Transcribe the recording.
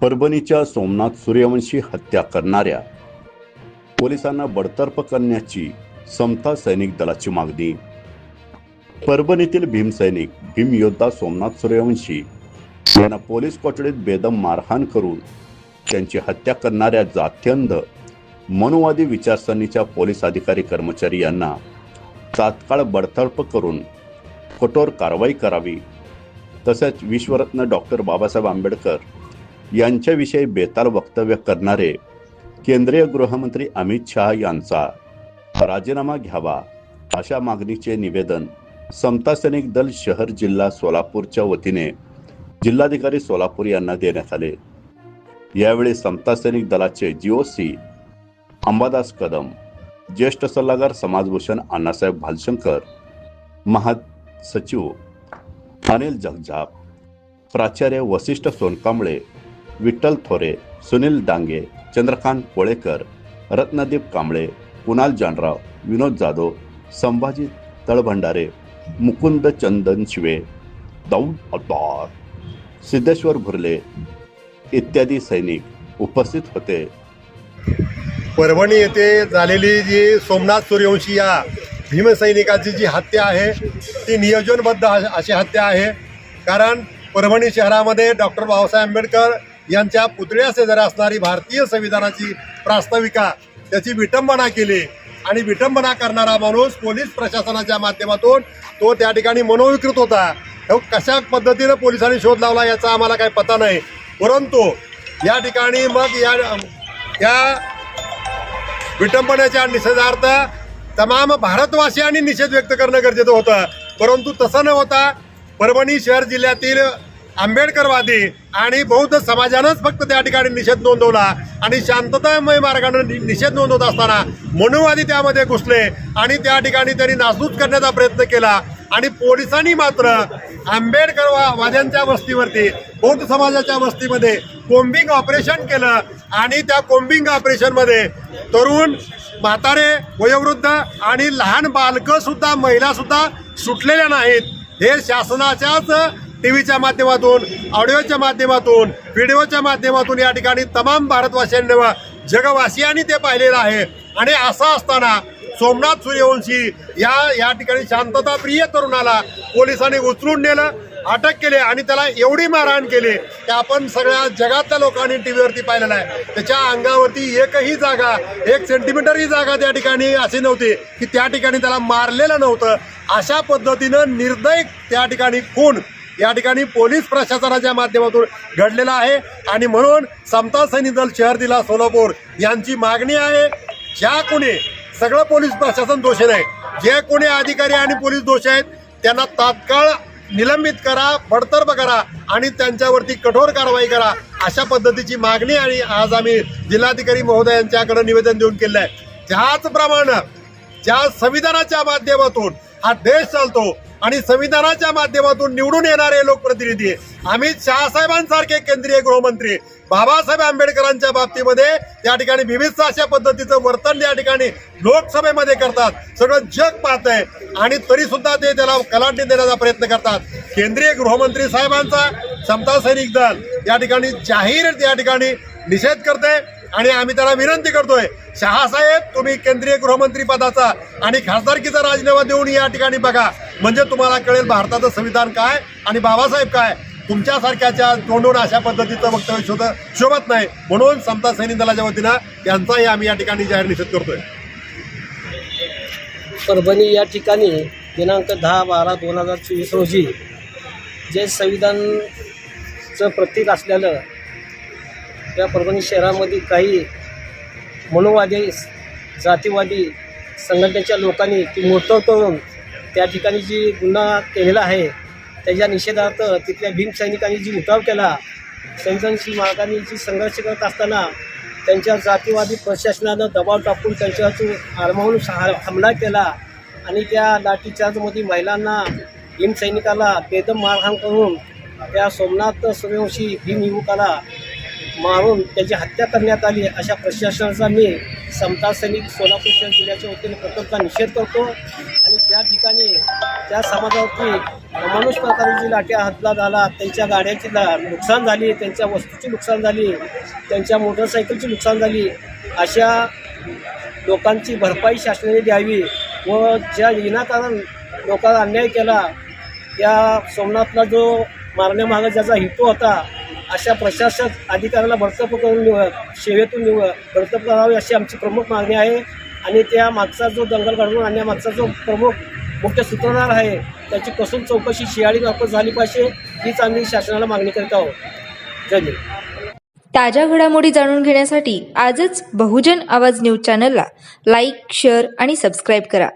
परभणीच्या सोमनाथ सूर्यवंशी हत्या करणाऱ्या पोलिसांना बडतर्फ करण्याची समता सैनिक दलाची मागणी. परभणीतील भीमसैनिक भीमयोद्धा सोमनाथ सूर्यवंशी यांना पोलीस कोठडीत बेदम मारहाण करून त्यांची हत्या करणाऱ्या जात्यंध मनुवादी विचारसरणीच्या पोलीस अधिकारी कर्मचारी यांना तात्काळ बडतर्फ करून कठोर कारवाई करावी. तसेच विश्वरत्न डॉक्टर बाबासाहेब आंबेडकर यांच्याविषयी बेताल वक्तव्य करणारे केंद्रीय गृहमंत्री अमित शहा यांचा राजीनामा घ्यावा अशा मागणीचे निवेदन समता सैनिक दल शहर जिल्हा सोलापूरच्या वतीने जिल्हाधिकारी सोलापूर यांना देण्यात आले. यावेळी समता सैनिक दलाचे जीओसी अंबादास कदम ज्येष्ठ सल्लागार समाजभूषण अण्णासाहेब भालशंकर महासचिव अनिल जगजाप प्राचार्य वसिष्ठ सोनकांबळे विठ्ठल थोरे सुनील डांगे चंद्रकांत कोळेकर रत्नदीप कांबळे कुणाल जानराव विनोद जाधव संभाजी तळभंडारे मुकुंद चंदन शिवे दाऊद अब्दार सिद्धेश्वर भुरले इत्यादी सैनिक उपस्थित होते. परभणी येथे झालेली जी सोमनाथ सूर्यवंशी या भीमसैनिकाची जी हत्या आहे ती नियोजनबद्ध अशी हत्या आहे. कारण परभणी शहरामध्ये डॉक्टर बाबासाहेब आंबेडकर यांच्या पुतळ्या शेजारी असणारी भारतीय संविधानाची प्रास्ताविका त्याची विटंबना केली आणि विटंबना करणारा माणूस पोलीस प्रशासनाच्या माध्यमातून तो त्या ठिकाणी मनोविकृत होता तो कशा पद्धतीनं पोलिसांनी शोध लावला याचा आम्हाला काही पता नाही. परंतु या ठिकाणी मग या या विटंबनेच्या निषेधार्थ तमाम भारतवासियांनी निषेध व्यक्त करणं गरजेचं होतं. परंतु तसं न होता परभणी शहर जिल्ह्यातील आंबेडकरवादी आणि बौद्ध समाजानंच फक्त त्या ठिकाणी निषेध नोंदवला आणि शांततामय मार्गाने नि- निषेध नोंदवत असताना मनुवादी त्यामध्ये घुसले आणि त्या ठिकाणी त्यांनी नासधूस करण्याचा प्रयत्न केला. आणि पोलिसांनी मात्र आंबेडकर वा- वाद्यांच्या वस्तीवरती बौद्ध समाजाच्या वस्तीमध्ये कोम्बिंग ऑपरेशन केलं आणि त्या कोम्बिंग ऑपरेशनमध्ये तरुण म्हातारे वयोवृद्ध आणि लहान बालकंसुद्धा महिलासुद्धा सुटलेल्या नाहीत. हे शासनाच्याच टी व्हीच्या माध्यमातून ऑडिओच्या माध्यमातून व्हिडिओच्या माध्यमातून या ठिकाणी तमाम भारतवासियांनी व जगवासियांनी ते पाहिलेलं आहे. आणि असं असताना सोमनाथ सूर्यवंशी या या ठिकाणी शांतता प्रिय तरुणाला पोलिसांनी उचलून नेलं अटक केली आणि त्याला एवढी मारहाण केली की आपण सगळ्या जगातल्या लोकांनी टी व्हीवरती पाहिलेलं आहे. त्याच्या अंगावरती एकही जागा एक सेंटीमीटरही जागा त्या ठिकाणी अशी नव्हती की त्या ठिकाणी त्याला मारलेलं नव्हतं. अशा पद्धतीनं निर्दय त्या ठिकाणी खून या ठिकाणी पोलीस प्रशासनाच्या माध्यमातून घडलेला आहे. आणि म्हणून समता सैनिक दल शहर दिला सोलापूर यांची मागणी आहे ज्या कोणी सगळं पोलीस प्रशासन दोषी नाही जे कोणी अधिकारी आणि पोलीस दोषी आहेत त्यांना तात्काळ निलंबित करा बडतर्फ करा आणि त्यांच्यावरती कठोर कारवाई करा अशा पद्धतीची मागणी आणि आज आम्ही जिल्हाधिकारी महोदयांच्याकडे निवेदन देऊन केलं आहे. त्याचप्रमाणे ज्या संविधानाच्या माध्यमातून हा देश चालतो आणि संविधानाच्या माध्यमातून निवडून येणारे लोकप्रतिनिधी अमित शहासाहेबांसारखे केंद्रीय गृहमंत्री बाबासाहेब आंबेडकरांच्या बाबतीमध्ये त्या ठिकाणी विविध अशा पद्धतीचं वर्तन या ठिकाणी लोकसभेमध्ये करतात. सगळं जग पाहत आहे आणि तरी सुद्धा ते त्याला कलाटणी देण्याचा प्रयत्न करतात. केंद्रीय गृहमंत्री साहेबांचा समता सैनिक दल या ठिकाणी जाहीर या ठिकाणी निषेध करते आणि आम्ही त्याला विनंती करतोय शहासाहेब तुम्ही केंद्रीय गृहमंत्री पदाचा आणि खासदारकीचा राजीनामा देऊन या ठिकाणी बघा. म्हणजे तुम्हाला कळेल भारताचं संविधान काय आणि बाबासाहेब काय. तुमच्यासारख्याच्या तोंडून अशा पद्धतीचं वक्तव्य शोध शोभत नाही. म्हणून समता सैनिक दलाच्या वतीनं त्यांचाही आम्ही या ठिकाणी जाहीर निषेध करतोय. परभणी या ठिकाणी दिनांक दहा बारा दोन हजार चोवीस रोजी जे संविधानचं प्रतीक असलेलं या परभणी शहरामध्ये काही मनोवादी जातीवादी संघटनेच्या लोकांनी ती मोठं करून त्या ठिकाणी जी गुन्हा केलेला आहे त्याच्या निषेधार्थ तिथल्या भीमसैनिकांनी जी उठाव केला संवेदनशील मार्गाने जी संघर्ष करत असताना त्यांच्या जातीवादी प्रशासनानं दबाव टाकून त्यांच्यावर आरमावून हा- हमला केला आणि त्या लाठीचार्जमध्ये महिलांना भीमसैनिकाला बेदम मारहाण करून त्या सोमनाथ सूर्यवंशी भीम युवकाला मारून त्याची हत्या करण्यात आली अशा प्रशासनाचा मी समता सैनिक सोलापूर शहर जिल्ह्याच्या वतीने प्रकल्पचा निषेध करतो. आणि त्या ठिकाणी त्या समाजावरती अमानुष प्रकारे जी लाट्या हल्ला झाला त्यांच्या गाड्याची नुकसान झाली त्यांच्या वस्तूची नुकसान झाली त्यांच्या मोटरसायकलची नुकसान झाली अशा लोकांची भरपाई शासनाने द्यावी व ज्या विनाकारण लोकांना अन्याय केला त्या सोमनाथला जो मारण्यामागं ज्याचा हेतू होता अशा प्रशासक अधिकाऱ्याला बडतर्फ करून निव सेवेतून निव बडतर्फ करावी अशी आमची प्रमुख मागणी आहे. आणि त्या मागचा जो दंगल घडवून आणण्यामागचा जो प्रमुख मुख्य सूत्रधार आहे त्याची कसून चौकशी शियाळी मार्फत झाली पाहिजे हीच आम्ही शासनाला मागणी करीत आहोत. जय ताज्या घडामोडी जाणून घेण्यासाठी आजच बहुजन आवाज न्यूज चॅनलला लाईक शेअर आणि सबस्क्राईब करा.